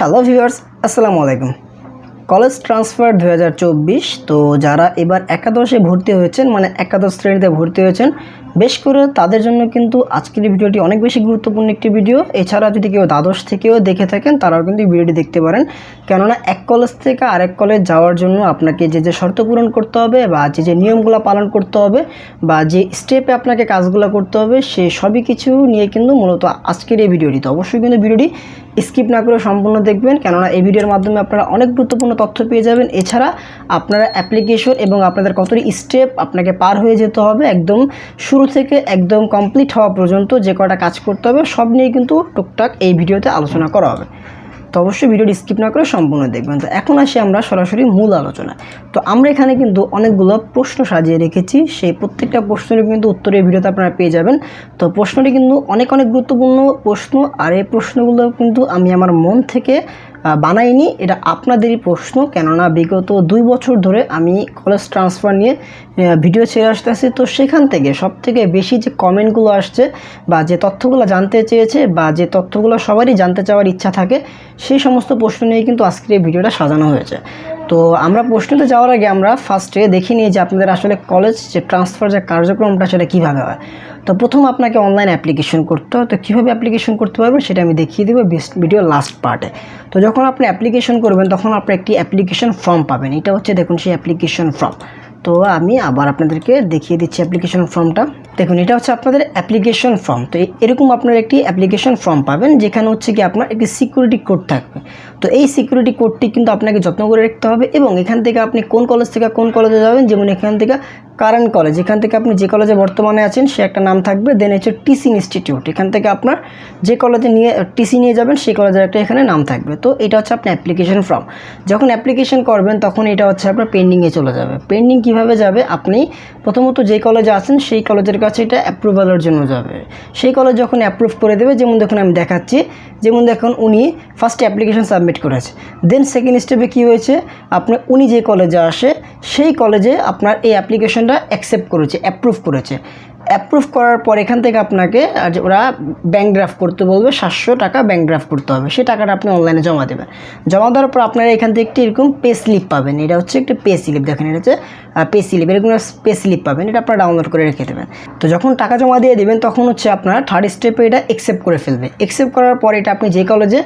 Hello viewers আসসালামু আলাইকুম college transfer দু হাজার চব্বিশ, তো যারা এবার একাদশে ভর্তি হয়েছেন মানে একাদশ শ্রেণীতে ভর্তি হয়েছেন বেশ করে তাদের জন্য কিন্তু আজকের ভিডিওটি অনেক বেশি গুরুত্বপূর্ণ একটি ভিডিও। এছাড়া যদি কেউ দ্বাদশ থেকেও দেখে থাকেন, তারাও কিন্তু ভিডিওটি দেখতে পারেন। কেননা এক কলেজ থেকে আরেক কলেজ যাওয়ার জন্য আপনাকে যে যে শর্ত পূরণ করতে হবে বা যে যে নিয়মগুলো পালন করতে হবে বা যে স্টেপে আপনাকে কাজগুলো করতে হবে, সে সবই কিছু নিয়ে কিন্তু মূলত আজকের এই ভিডিওটি তো অবশ্যই কিন্তু ভিডিওটি স্কিপ না করে সম্পূর্ণ দেখবেন। কেননা এই ভিডিওর মাধ্যমে আপনারা অনেক গুরুত্বপূর্ণ তথ্য পেয়ে যাবেন। এছাড়া আপনারা অ্যাপ্লিকেশন এবং আপনাদের কতটি স্টেপ আপনাকে পার হয়ে যেতে হবে একদম শুরু থেকে একদম কমপ্লিট হওয়া পর্যন্ত যে কটা কাজ করতে হবে, সব নিয়ে কিন্তু টুকটাক এই ভিডিওতে আলোচনা করা হবে। তো অবশ্যই ভিডিওটি স্কিপ না করে সম্পূর্ণ দেখবেন। তো এখন আসি আমরা সরাসরি মূল আলোচনা তো আমরা এখানে কিন্তু অনেকগুলো প্রশ্ন সাজিয়ে রেখেছি। সেই প্রত্যেকটা প্রশ্নের কিন্তু উত্তরের ভিডিওতে আপনারা পেয়ে যাবেন। তো প্রশ্নটি কিন্তু অনেক অনেক গুরুত্বপূর্ণ প্রশ্ন। আর এই প্রশ্নগুলো কিন্তু আমি আমার মন থেকে বানাইনি, এটা আপনাদেরই প্রশ্ন। কেননা বিগত দুই বছর ধরে আমি কলেজ ট্রান্সফার নিয়ে ভিডিও ছেড়ে আসতে আসতেছি। তো সেখান থেকে সব থেকে বেশি যে কমেন্টগুলো আসছে বা যে তথ্যগুলো জানতে চেয়েছে বা যে তথ্যগুলো সবারই জানতে চাওয়ার ইচ্ছা থাকে, সেই সমস্ত প্রশ্ন নিয়ে কিন্তু আজকের এই ভিডিওটা সাজানো হয়েছে। তো আমরা প্রশ্নতে যাওয়ার আগে আমরা ফার্স্টে দেখে নিই যে আপনাদের আসলে কলেজ যে ট্রান্সফার যে কার্যক্রমটা সেটা কীভাবে হয়। তো প্রথম আপনাকে অনলাইন অ্যাপ্লিকেশন করতে হয় তো কীভাবে অ্যাপ্লিকেশন করতে পারবেন সেটা আমি দেখিয়ে দেবো ভিডিও লাস্ট পার্টে তো যখন আপনি অ্যাপ্লিকেশন করবেন তখন আপনি একটি অ্যাপ্লিকেশন ফর্ম পাবেন। এটা হচ্ছে দেখুন সেই অ্যাপ্লিকেশন ফর্ম তো আমি আবার আপনাদেরকে দেখিয়ে দিচ্ছি অ্যাপ্লিকেশন ফর্মটা দেখুন, এটা হচ্ছে আপনাদের অ্যাপ্লিকেশন ফর্ম তো এরকম আপনার একটি অ্যাপ্লিকেশন ফর্ম পাবেন, যেখানে হচ্ছে কি আপনার একটি সিকিউরিটি কোড থাকবে। তো এই সিকিউরিটি কোডটি কিন্তু আপনাকে যত্ন করে রাখতে হবে এবং এখান থেকে আপনি কোন কলেজ থেকে কোন কলেজে যাবেন, যেমন এখান থেকে কারেন্ট কলেজ এখান থেকে আপনি যে কলেজে বর্তমানে আছেন, সে একটা নাম থাকবে দেন হচ্ছে টিসি ইনস্টিটিউট এখান থেকে আপনার যে কলেজে নিয়ে টিসি নিয়ে যাবেন, সেই কলেজের একটা এখানে নাম থাকবে। তো এটা হচ্ছে আপনার অ্যাপ্লিকেশন ফর্ম যখন অ্যাপ্লিকেশন করবেন, তখন এটা হচ্ছে আপনার পেন্ডিংয়ে চলে যাবে। পেন্ডিং কীভাবে যাবে? আপনি প্রথমত যে কলেজে আছেন, সেই কলেজের কাছে এটা অ্যাপ্রুভালের জন্য যাবে। সেই কলেজ যখন অ্যাপ্রুভ করে দেবে, যেমন দেখুন আমি দেখাচ্ছি, যেমন দেখুন উনি ফার্স্ট অ্যাপ্লিকেশন সাবমিট করেছে। দেন সেকেন্ড স্টেপে কী হয়েছে? আপনি, উনি যে কলেজে আসে, সেই কলেজে আপনার এই অ্যাপ্লিকেশনটা অ্যাকসেপ্ট করেছে অ্যাপ্রুভ করেছে। অ্যাপ্রুভ করার পর এখান থেকে আপনাকে ওরা ব্যাঙ্ক ড্রাফট করতে বলবে, সাতশো টাকা ব্যাঙ্ক ড্রাফট করতে হবে। সেই টাকাটা আপনি অনলাইনে জমা দেবেন। জমা দেওয়ার পর আপনারা এখান থেকে একটি এরকম পে স্লিপ পাবেন। এটা হচ্ছে একটা পে স্লিপ দেখেন এটা হচ্ছে পে স্লিপ এরকম পে স্লিপ পাবেন। এটা আপনারা ডাউনলোড করে রেখে দেবেন। তো যখন টাকা জমা দিয়ে দেবেন, তখন হচ্ছে আপনার থার্ড স্টেপে এটা অ্যাকসেপ্ট করে ফেলবে। অ্যাকসেপ্ট করার পর এটা আপনি যে কলেজে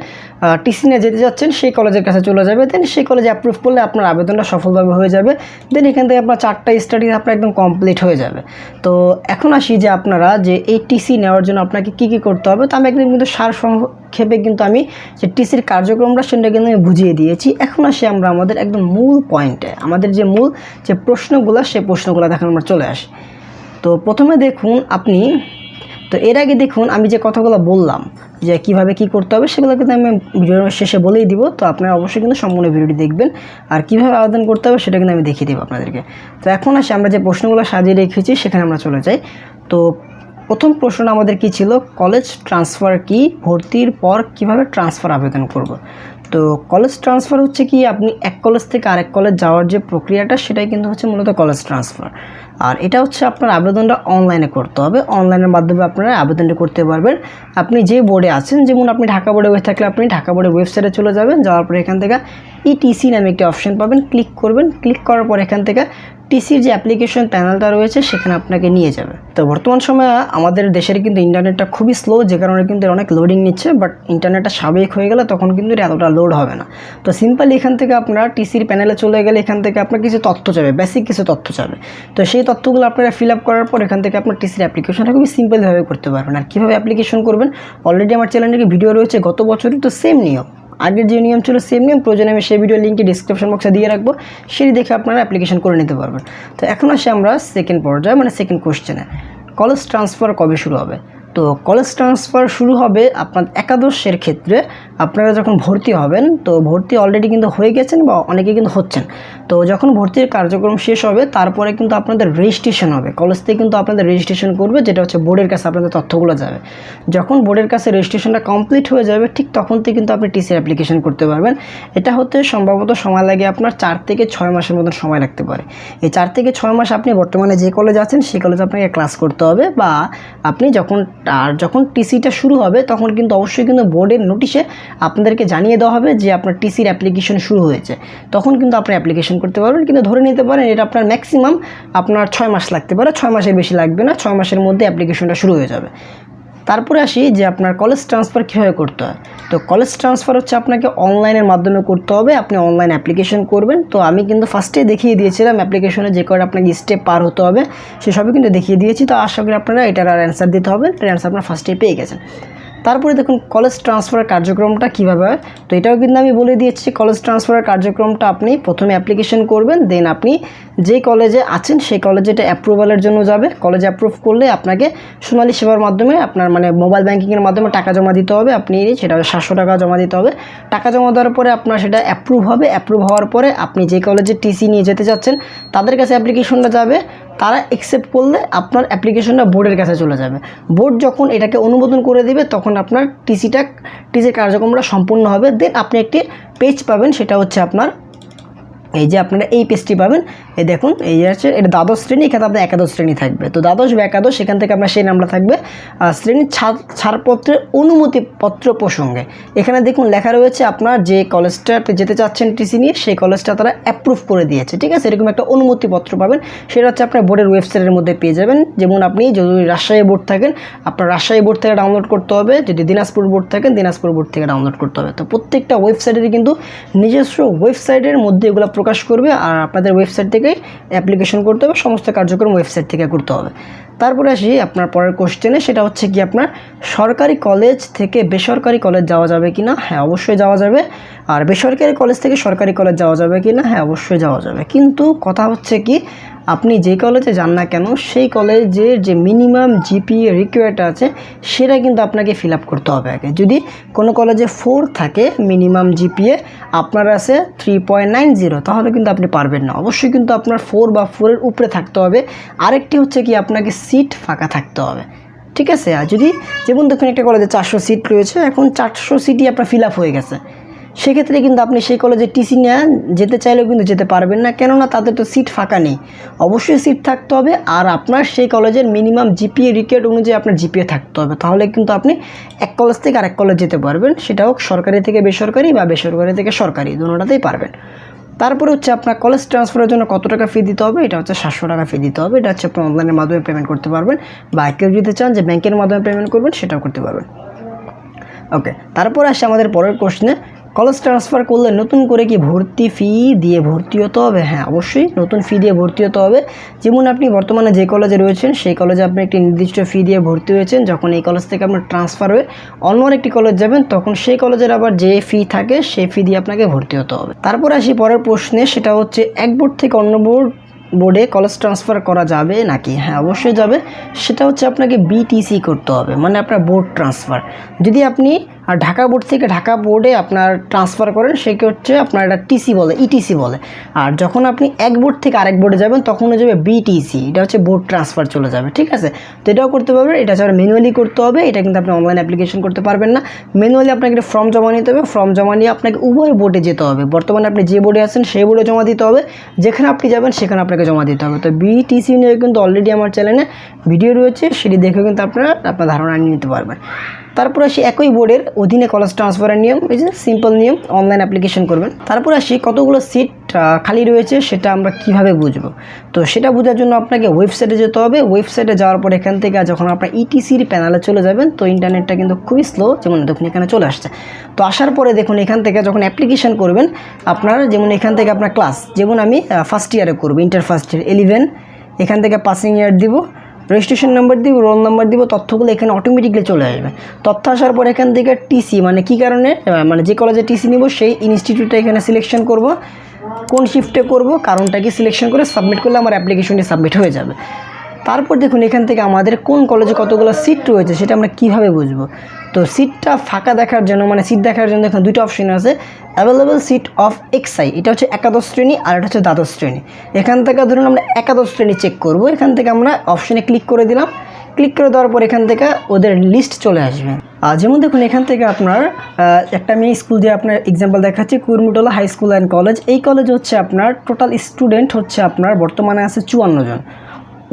টিসি নিয়ে যেতে যাচ্ছেন, সেই কলেজের কাছে চলে যাবে। দেন সেই কলেজে অ্যাপ্রুভ করলে আপনার আবেদনটা সফলভাবে হয়ে যাবে। দেন এখান থেকে আপনার চারটা স্টাডি আপনার একদম কমপ্লিট হয়ে যাবে। তো এখন আসি যে আপনারা যে এই টিসি নেওয়ার জন্য আপনাকে কী কী করতে হবে, তো আমি একদম কিন্তু সার সংক্ষেপে কিন্তু আমি যে টিসির কার্যক্রমটা সেটা কিন্তু আমি বুঝিয়ে দিয়েছি। এখন আসি আমরা আমাদের একদম মূল পয়েন্টে আমাদের যে মূল যে প্রশ্নগুলো, সে প্রশ্নগুলো দেখেন আমরা চলে আসি। তো প্রথমে দেখুন, আপনি তো এর আগে দেখুন, আমি যে কথাগুলো বললাম, যে কীভাবে কি করতে হবে, সেগুলো কিন্তু আমি ভিডিওর শেষে বলেই দিব। তো আপনারা অবশ্যই কিন্তু সম্পূর্ণ ভিডিওটি দেখবেন। আর কীভাবে আবেদন করতে হবে, সেটা কিন্তু আমি দেখিয়ে দেবো আপনাদেরকে। তো এখন আসে, আমরা যে প্রশ্নগুলো সাজিয়ে রেখেছি, সেখানে আমরা চলে যাই। তো প্রথম প্রশ্ন আমাদের কি ছিল? কলেজ ট্রান্সফার কি? ভর্তির পর কীভাবে ট্রান্সফার আবেদন করব? তো কলেজ ট্রান্সফার হচ্ছে কি, আপনি এক কলেজ থেকে আরেক কলেজ যাওয়ার যে প্রক্রিয়াটা, সেটাই কিন্তু হচ্ছে মূলত কলেজ ট্রান্সফার। আর এটা হচ্ছে আপনার আবেদনটা অনলাইনে করতে হবে। অনলাইনের মাধ্যমে আপনারা আবেদনটা করতে পারবেন। আপনি যে বোর্ডে আছেন, যেমন আপনি ঢাকা বোর্ডে হয়ে থাকলে আপনি ঢাকা বোর্ডের ওয়েবসাইটে চলে যাবেন। যাওয়ার পরে এখান থেকে ইটিসি নামে একটি অপশন পাবেন। ক্লিক করবেন। ক্লিক করার পর এখান থেকে টিসির যে অ্যাপ্লিকেশন প্যানেলটা রয়েছে, সেখানে আপনাকে নিয়ে যাবে। তো বর্তমান সময়ে আমাদের দেশের কিন্তু ইন্টারনেটটা খুবই স্লো যে কারণে কিন্তু অনেক লোডিং নিচ্ছে বাট ইন্টারনেটটা স্বাভাবিক হয়ে গেলে তখন কিন্তু এতটা লোড হবে না। তো সিম্পলি এখান থেকে আপনারা টিসির প্যানেলে চলে গেলে এখান থেকে আপনার কিছু তথ্য চাবে বেসিক কিছু তথ্য চাবে তো সেই তথ্যগুলো আপনারা ফিল আপ করার পর এখান থেকে আপনার টিসির অ্যাপ্লিকেশনটা খুবই সিম্পলভাবে করতে পারবেন। আর কীভাবে অ্যাপ্লিকেশন করবেন? অলরেডি আমার চ্যানেলে ভিডিও রয়েছে? গত বছরই তো সেম নিয়ম। আগের যে নিয়ম ছিল সেম নিয়ম, প্রয়োজনে আমি সেই ভিডিও লিঙ্কটি ডিসক্রিপশন বক্সে দিয়ে রাখব। সেটি দেখে আপনারা অ্যাপ্লিকেশন করে নিতে পারবেন। তো এখন আসে আমরা সেকেন্ড পর্যায়ে মানে সেকেন্ড কোশ্চেনে কলেজ ট্রান্সফার কবে শুরু হবে? তো কলেজ ট্রান্সফার শুরু হবে আপনার একাদশের ক্ষেত্রে। আপনারা যখন ভর্তি হবেন, তো ভর্তি অলরেডি কিন্তু হয়ে গেছেন বা অনেকে কিন্তু হচ্ছেন। তো যখন ভর্তির কার্যক্রম শেষ হবে, তারপরে কিন্তু আপনাদের রেজিস্ট্রেশন হবে। কলেজ থেকে কিন্তু আপনাদের রেজিস্ট্রেশন করবে, যেটা হচ্ছে বোর্ডের কাছে আপনাদের তথ্যগুলো যাবে। যখন বোর্ডের কাছে রেজিস্ট্রেশনটা কমপ্লিট হয়ে যাবে, ঠিক তখন থেকে কিন্তু আপনি টিসির অ্যাপ্লিকেশন করতে পারবেন। এটা হতে সম্ভবত সময় লাগে আপনার চার থেকে ছয় মাসের মতন সময় লাগতে পারে। এই চার থেকে ছয় মাস আপনি বর্তমানে যে কলেজ আছেন, সেই কলেজে আপনাকে ক্লাস করতে হবে বা আপনি যখন আর যখন টিসিটা শুরু হবে, তখন কিন্তু অবশ্যই কিন্তু বোর্ডের নোটিশে আপনাদেরকে জানিয়ে দেওয়া হবে যে আপনার টিসির অ্যাপ্লিকেশন শুরু হয়েছে। তখন কিন্তু আপনি অ্যাপ্লিকেশন করতে পারবেন, কিন্তু ধরে নিতে পারেন এটা আপনার ম্যাক্সিমাম আপনার ছয় মাস লাগতে পারে। ছয় মাসের বেশি লাগবে না, ছয় মাসের মধ্যে অ্যাপ্লিকেশনটা শুরু হয়ে যাবে। তারপরে আসি যে আপনার কলেজ ট্রান্সফার কীভাবে করতে হয়? তো কলেজ ট্রান্সফার হচ্ছে আপনাকে অনলাইনের মাধ্যমে করতে হবে, আপনি অনলাইন অ্যাপ্লিকেশন করবেন। তো আমি কিন্তু ফার্স্টে দেখিয়ে দিয়েছিলাম অ্যাপ্লিকেশনে যে কয়টা আপনাকে স্টেপ পার হতে হবে, সেসবই কিন্তু দেখিয়ে দিয়েছি। তো আশা করি আপনারা এটার আর অ্যান্সার দিতে হবে। অ্যান্সার আপনারা ফার্স্টে পেয়ে গেছেন। তারপরে দেখুন কলেজ ট্রান্সফারের কার্যক্রমটা কীভাবে হয়? তো এটাও কিন্তু আমি বলে দিয়েছি কলেজ ট্রান্সফারের কার্যক্রমটা আপনি প্রথমে অ্যাপ্লিকেশন করবেন দেন আপনি যে কলেজে আছেন সেই কলেজে এটা অ্যাপ্রুভালের জন্য যাবে। কলেজে অ্যাপ্রুভ করলে আপনাকে সোনালী সেবার মাধ্যমে আপনার মানে মোবাইল ব্যাঙ্কিংয়ের মাধ্যমে টাকা জমা দিতে হবে। আপনি সেটা সাতশো টাকা জমা দিতে হবে। টাকা জমা দেওয়ার পরে আপনার সেটা অ্যাপ্রুভ হবে। অ্যাপ্রুভ হওয়ার পরে আপনি যে কলেজে টিসি নিয়ে যেতে চাচ্ছেন তাদের কাছে অ্যাপ্লিকেশনটা যাবে। তারা অ্যাকসেপ্ট করলে আপনার অ্যাপ্লিকেশনটা বোর্ডের কাছে চলে যাবে। বোর্ড যখন এটাকে অনুমোদন করে দেবে, তখন আপনার টিসিটা টিসির কার্যক্রমটা সম্পূর্ণ হবে। দেন আপনি একটি পেজ পাবেন, সেটা হচ্ছে আপনার, এই যে আপনারা এই পেজটি পাবেন এই দেখুন, এই আছে এটা দ্বাদশ শ্রেণি, এখানে আপনার একাদশ শ্রেণি থাকবে। তো দ্বাদশ বা একাদশ সেখান থেকে আপনার সেই নামটা থাকবে শ্রেণির ছাড় ছাড়পত্রের অনুমতিপত্র প্রসঙ্গে। এখানে দেখুন, লেখা রয়েছে আপনার যে কলেজটাতে যেতে চাচ্ছেন টিসি নিয়ে, সেই কলেজটা তারা অ্যাপ্রুভ করে দিয়েছে, ঠিক আছে? এরকম একটা অনুমতিপত্র পাবেন। সেটা হচ্ছে আপনার বোর্ডের ওয়েবসাইটের মধ্যে পেয়ে যাবেন। যেমন আপনি যদি রাজশাহী বোর্ড থাকেন, আপনার রাজশাহী বোর্ড থেকে ডাউনলোড করতে হবে। যদি দিনাজপুর বোর্ড থাকেন, দিনাজপুর বোর্ড থেকে ডাউনলোড করতে হবে। তো প্রত্যেকটা ওয়েবসাইটেরই কিন্তু নিজস্ব ওয়েবসাইটের মধ্যে এগুলো প্রকাশ করবে। আর আপনাদের ওয়েবসাইট থেকে অ্যাপ্লিকেশন করতে হবে সমস্ত কার্যক্রম ওয়েবসাইট থেকে করতে হবে। তারপরে আসি আপনার পরের কোশ্চেনে সেটা হচ্ছে কি আপনার সরকারি কলেজ থেকে বেসরকারি কলেজ যাওয়া যাবে কি না হ্যাঁ অবশ্যই যাওয়া যাবে। আর বেসরকারি কলেজ থেকে সরকারি কলেজ যাওয়া যাবে কি না হ্যাঁ অবশ্যই যাওয়া যাবে। কিন্তু কথা হচ্ছে কি, আপনি যে কলেজে যান না কেন, সেই কলেজের যে মিনিমাম জিপিএ রিকোয়ার্ড আছে, সেটা কিন্তু আপনাকে ফিল আপ করতে হবে আগে। যদি কোনো কলেজে ফোর থাকে মিনিমাম জিপিএ আপনার আছে থ্রি পয়েন্ট নাইন জিরো তাহলে কিন্তু আপনি পারবেন না। অবশ্যই কিন্তু আপনার ফোর বা ফোরের উপরে থাকতে হবে। আরেকটি হচ্ছে কি, আপনাকে সিট ফাঁকা থাকতে হবে। ঠিক আছে? আর যদি যেমন দেখুন একটা কলেজে চারশো সিট রয়েছে, এখন চারশো সিটই আপনার ফিল আপ হয়ে গেছে। সেক্ষেত্রে কিন্তু আপনি সেই কলেজে টিসি নিয়ে যেতে চাইলেও কিন্তু যেতে পারবেন না, কেননা তাদের তো সিট ফাঁকা নেই। অবশ্যই সিট থাকতে হবে, আর আপনার সেই কলেজের মিনিমাম জিপিএ রিকোয়ার্ড অনুযায়ী আপনার জিপিএ থাকতে হবে। তাহলে কিন্তু আপনি এক কলেজ থেকে আরেক কলেজ যেতে পারবেন। সেটা হোক সরকারি থেকে বেসরকারি বা বেসরকারি থেকে সরকারি দুটোটাতেই পারবেন। তারপরে হচ্ছে আপনার কলেজ ট্রান্সফারের জন্য কত টাকা ফি দিতে হবে? এটা হচ্ছে সাতশো টাকা ফি দিতে হবে। এটা হচ্ছে আপনি অনলাইনের মাধ্যমে পেমেন্ট করতে পারবেন। বা কেউ যদি চান যে ব্যাংকের মাধ্যমে পেমেন্ট করবেন, সেটাও করতে পারবেন। ওকে তারপর আসে আমাদের পরের কোশ্চেনে কলেজ ট্রান্সফার করলে নতুন করে কি ভর্তি ফি দিয়ে ভর্তি হতে হবে? হ্যাঁ অবশ্যই নতুন ফি দিয়ে ভর্তি হতে হবে। যেমন আপনি বর্তমানে যে কলেজে রয়েছেন, সেই কলেজে আপনি একটি নির্দিষ্ট ফি দিয়ে ভর্তি হয়েছেন। যখন এই কলেজ থেকে আপনার ট্রান্সফার হয়ে অন্য একটি কলেজ যাবেন, তখন সেই কলেজের আবার যে ফি থাকে, সেই ফি দিয়ে আপনাকে ভর্তি হতে হবে। তারপর আসি পরের প্রশ্নে, সেটা হচ্ছে, এক বোর্ড থেকে অন্য বোর্ড বোর্ডে কলেজ ট্রান্সফার করা যাবে নাকি? হ্যাঁ অবশ্যই যাবে। সেটা হচ্ছে আপনাকে বিটিসি করতে হবে মানে আপনার বোর্ড ট্রান্সফার যদি আপনি ঢাকা বোর্ড থেকে ঢাকা বোর্ডে আপনার ট্রান্সফার করেন সেকে হচ্ছে আপনার এটা টিসি বলে ইটিসি বলে। আর যখন আপনি এক বোর্ড থেকে আরেক বোর্ডে যাবেন, তখন হয়ে যাবে বিটিসি এটা হচ্ছে বোর্ড ট্রান্সফার চলে যাবে, ঠিক আছে? তো এটাও করতে পারবেন, এটা হচ্ছে ম্যানুয়ালি করতে হবে, এটা কিন্তু আপনি অনলাইন অ্যাপ্লিকেশন করতে পারবেন না। ম্যানুয়ালি আপনাকে একটা ফর্ম জমা নিতে হবে ফর্ম জমা নিয়ে আপনাকে উভয় বোর্ডে যেতে হবে। বর্তমানে আপনি যে বোর্ডে আছেন, সেই বোর্ডে জমা দিতে হবে। যেখানে আপনি যাবেন, সেখানে আপনাকে জমা দিতে হবে। তো বিটিসি নিয়ে কিন্তু অলরেডি আমার চ্যানেলে ভিডিও রয়েছে, সেটি দেখে কিন্তু আপনারা আপনার ধারণা নিয়ে নিতে পারবেন। তারপর আসি একই বোর্ডের অধীনে কলেজ ট্রান্সফারের নিয়ম, এই যে সিম্পল নিয়ম অনলাইন অ্যাপ্লিকেশন করবেন। তারপর আসি কতগুলো সিট খালি রয়েছে, সেটা আমরা কীভাবে বুঝব? তো সেটা বোঝার জন্য আপনাকে ওয়েবসাইটে যেতে হবে। ওয়েবসাইটে যাওয়ার পর এখান থেকে যখন আপনার ইটিসির প্যানেলে চলে যাবেন, তো ইন্টারনেটটা কিন্তু খুবই স্লো যেমন দেখুন এখানে চলে আসছে। তো আসার পরে দেখুন এখান থেকে যখন অ্যাপ্লিকেশন করবেন, আপনার যেমন এখান থেকে আপনার ক্লাস যেমন আমি ফার্স্ট ইয়ারে করব ইন্টার ফার্স্ট ইয়ার ইলেভেন এখান থেকে পাসিং ইয়ার দিব। রেজিস্ট্রেশন নাম্বার দিব রোল নাম্বার দিব, তথ্যগুলো এখানে অটোমেটিকলি চলে আসবে। তথ্য আসার পর এখান থেকে টিসি মানে কি কারণে? মানে যে কলেজে টিসি নিব, সেই ইনস্টিটিউটটা এখানে সিলেকশন করব। কোন শিফটে করব, কারণটা কি? সিলেকশন করে সাবমিট করলে আমার অ্যাপ্লিকেশনটি সাবমিট হয়ে যাবে। তারপর দেখুন এখান থেকে আমাদের কোন কলেজে কতগুলো সিট রয়েছে সেটা আমরা কীভাবে বুঝব? তো সিটটা ফাঁকা দেখার জন্য মানে সিট দেখার জন্য এখানে দুটো অপশন আছে। অ্যাভেলেবল সিট অফ এক্সআই এটা হচ্ছে একাদশ শ্রেণি আর এটা হচ্ছে দ্বাদশ শ্রেণি। এখান থেকে ধরুন আমরা একাদশ শ্রেণি চেক করব। এখান থেকে আমরা অপশনে ক্লিক করে দিলাম। ক্লিক করে দেওয়ার পর এখান থেকে ওদের লিস্ট চলে আসবে। আর যেমন দেখুন এখান থেকে আপনার একটা আমি স্কুল দিয়ে আপনার এক্সাম্পল দেখাচ্ছি, Kurmitola high school and college এই কলেজ হচ্ছে আপনার টোটাল স্টুডেন্ট হচ্ছে আপনার বর্তমানে আছে চুয়ান্ন জন।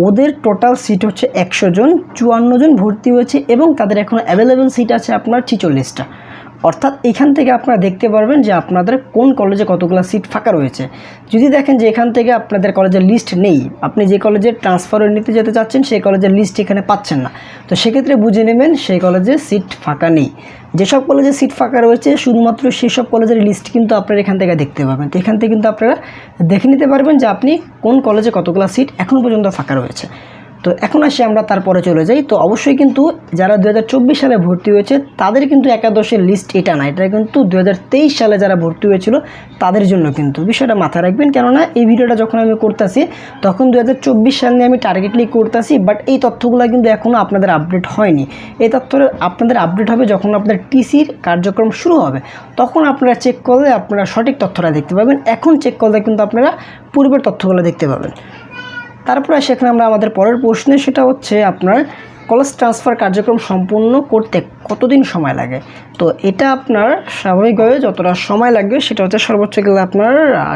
ওদের টোটাল সিট হচ্ছে একশো জন, চুয়ান্ন জন ভর্তি হয়েছে এবং তাদের এখন অ্যাভেলেবেল সিট আছে আপনার ছিচল্লিশটা। অর্থাৎ এখান থেকে আপনারা দেখতে পারবেন যে আপনাদের কোন কলেজে কতগুলো সিট ফাঁকা রয়েছে। যদি দেখেন যে এখান থেকে আপনাদের কলেজের লিস্ট নেই, আপনি যে কলেজে ট্রান্সফার নিতে যেতে চাচ্ছেন, সেই কলেজের লিস্ট এখানে পাচ্ছেন না। তো সেক্ষেত্রে বুঝে নেবেন সেই কলেজে সিট ফাঁকা নেই। যেসব কলেজে সিট ফাঁকা রয়েছে, শুধুমাত্র সেই সব কলেজের লিস্ট কিন্তু আপনারা এখান থেকে দেখতে পাবেন। তো এখান থেকে কিন্তু আপনারা দেখে নিতে পারবেন যে আপনি কোন কলেজে কতগুলো সিট এখন পর্যন্ত ফাঁকা রয়েছে। তো এখন আসি আমরা তারপরে চলে যাই। তো অবশ্যই কিন্তু যারা দু হাজার চব্বিশ সালে ভর্তি হয়েছে, তাদের কিন্তু একাদশের লিস্ট এটা না। এটা কিন্তু দু হাজার তেইশ সালে যারা ভর্তি হয়েছিল, তাদের জন্য কিন্তু। বিষয়টা মাথায় রাখবেন, কেননা এই ভিডিওটা যখন আমি করতেছি, তখন দু হাজার চব্বিশ সাল নিয়ে আমি টার্গেটলি করতেছি বাট এই তথ্যগুলো কিন্তু এখনও আপনাদের আপডেট হয়নি। এই তথ্য আপনাদের আপডেট হবে যখন আপনাদের টিসির কার্যক্রম শুরু হবে। তখন আপনারা চেক করলে আপনারা সঠিক তথ্যটা দেখতে পাবেন। এখন চেক করলে কিন্তু আপনারা পূর্বের তথ্যগুলো দেখতে পাবেন। তারপরে সেখানে আমরা আমাদের পরের প্রশ্নে সেটা হচ্ছে আপনার কলেজ ট্রান্সফার কার্যক্রম সম্পূর্ণ করতে কতদিন সময় লাগে? তো এটা আপনার স্বাভাবিকভাবে যতটা সময় লাগবে সেটা হচ্ছে সর্বোচ্চ গেলে আপনার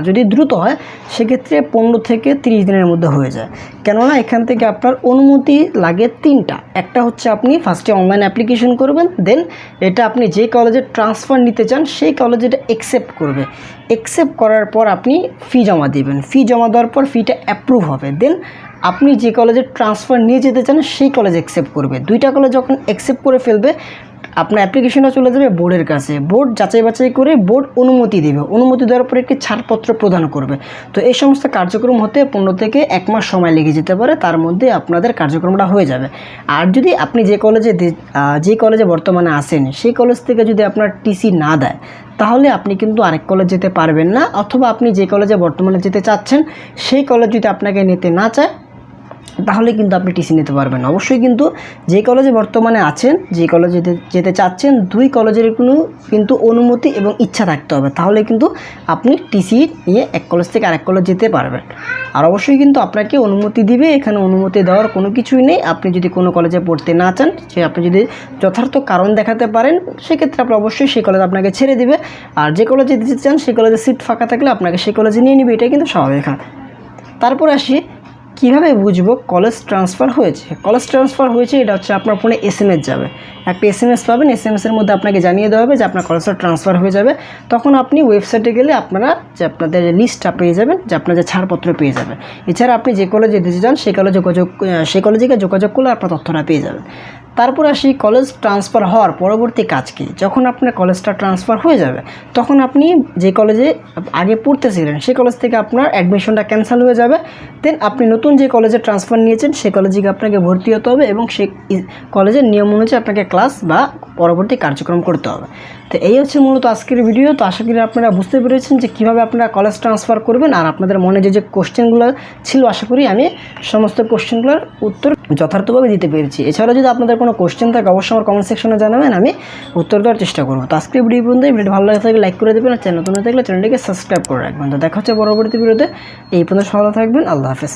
যদি দ্রুত হয়, সেক্ষেত্রে পনেরো থেকে তিরিশ দিনের মধ্যে হয়ে যায়। কেননা এখান থেকে আপনার অনুমতি লাগে তিনটা। একটা হচ্ছে আপনি ফার্স্টে অনলাইন অ্যাপ্লিকেশন করবেন দেন এটা আপনি যে কলেজে ট্রান্সফার নিতে চান, সেই কলেজে এটা অ্যাকসেপ্ট করবে। অ্যাকসেপ্ট করার পর আপনি ফি জমা দিবেন। ফি জমা দেওয়ার পর ফিটা অ্যাপ্রুভ হবে। দেন আপনি যে কলেজে ট্রান্সফার নিয়ে যেতে চান, সেই কলেজ অ্যাকসেপ্ট করবে। দুইটা কলেজ যখন অ্যাকসেপ্ট করে ফেলবে, আপনার অ্যাপ্লিকেশনটা চলে যাবে বোর্ডের কাছে। বোর্ড যাচাই বাছাই করে বোর্ড অনুমতি দেবে। অনুমতি দেওয়ার পরে একটি ছাড়পত্র প্রদান করবে। তো এই সমস্ত কার্যক্রম হতে পনেরো থেকে এক মাস সময় লেগে যেতে পারে। তার মধ্যে আপনাদের কার্যক্রমটা হয়ে যাবে। আর যদি আপনি যে কলেজে যে কলেজে বর্তমানে আসেন সেই কলেজ থেকে যদি আপনার টিসি না দেয়, তাহলে আপনি কিন্তু আরেক কলেজ যেতে পারবেন না। অথবা আপনি যে কলেজে বর্তমানে যেতে চাচ্ছেন, সেই কলেজ যদি আপনাকে নিতে না চায় তাহলে কিন্তু আপনি টিসি নিতে পারবেন। অবশ্যই কিন্তু যে কলেজে বর্তমানে আছেন, যে কলেজে যেতে চাচ্ছেন, দুই কলেজের কোনো কিন্তু অনুমতি এবং ইচ্ছা থাকতে হবে। তাহলে কিন্তু আপনি টিসি নিয়ে এক কলেজ থেকে আরেক কলেজ যেতে পারবেন। আর অবশ্যই কিন্তু আপনাকে অনুমতি দিবে, এখানে অনুমতি দেওয়ার কোনো কিছুই নেই। আপনি যদি কোনো কলেজে পড়তে না চান, সে আপনি যদি যথার্থ কারণ দেখাতে পারেন, সেক্ষেত্রে আপনি অবশ্যই সেই কলেজ আপনাকে ছেড়ে দিবে। আর যে কলেজে যেতে চান সেই কলেজে সিট ফাঁকা থাকলে আপনাকে সেই কলেজে নিয়ে নিবে। এটাই কিন্তু স্বাভাবিক তারপর আসি কীভাবে বুঝব কলেজ ট্রান্সফার হয়েছে? কলেজ ট্রান্সফার হয়েছে, এটা হচ্ছে আপনার ফোনে এস এম এস যাবে। একটা এস এম এস পাবেন এস এম এসের মধ্যে আপনাকে জানিয়ে দেওয়া হবে যে আপনার কলেজটা ট্রান্সফার হয়ে যাবে। তখন আপনি ওয়েবসাইটে গেলে আপনারা যে আপনাদের লিস্টটা পেয়ে যাবেন, যে আপনার যে ছাড়পত্র পেয়ে যাবেন। এছাড়া আপনি যে কলেজে দিতে চান, সে কলেজে যোগাযোগ সেই কলেজে গিয়ে যোগাযোগ করলে আপনার তথ্যটা পেয়ে যাবেন। তারপর আসি কলেজ ট্রান্সফার হওয়ার পরবর্তী কাজ কী? যখন আপনার কলেজটা ট্রান্সফার হয়ে যাবে, তখন আপনি যে কলেজে আগে পড়তেছিলেন, সেই কলেজ থেকে আপনার অ্যাডমিশনটা ক্যান্সেল হয়ে যাবে। দেন আপনি নতুন যে কলেজে ট্রান্সফার নিয়েছেন, সেই কলেজে আপনাকে ভর্তি হতে হবে এবং সেই কলেজের নিয়ম অনুযায়ী আপনাকে ক্লাস বা পরবর্তী কার্যক্রম করতে হবে। তো এই হচ্ছে মূলত আজকের ভিডিও তো আশা করি আপনারা বুঝতে পেরেছেন যে কীভাবে আপনারা কলেজ ট্রান্সফার করবেন আর আপনাদের মনে যে যে কোশ্চেনগুলো ছিল, আশা করি আমি সমস্ত কোশ্চেনগুলোর উত্তর যথার্থভাবে দিতে পেরেছি। এছাড়াও যদি আপনাদের কোনো কোশ্চেন থাকে, অবশ্যই আমার কমেন্ট সেকশনে জানাবেন, আমি উত্তর দেওয়ার চেষ্টা করব। তো আজকের ভিডিও পর্যন্ত ভিডিও ভালো লাগে থাকলে লাইক করে দেবেন আর চ্যানেল নতুন থাকলে চ্যানেলটিকে সাবস্ক্রাইব করে রাখবেন। তো দেখা হচ্ছে পরবর্তী ভিডিওতে এই পর্যন্ত ভালো থাকবেন। আল্লাহ হাফেজ।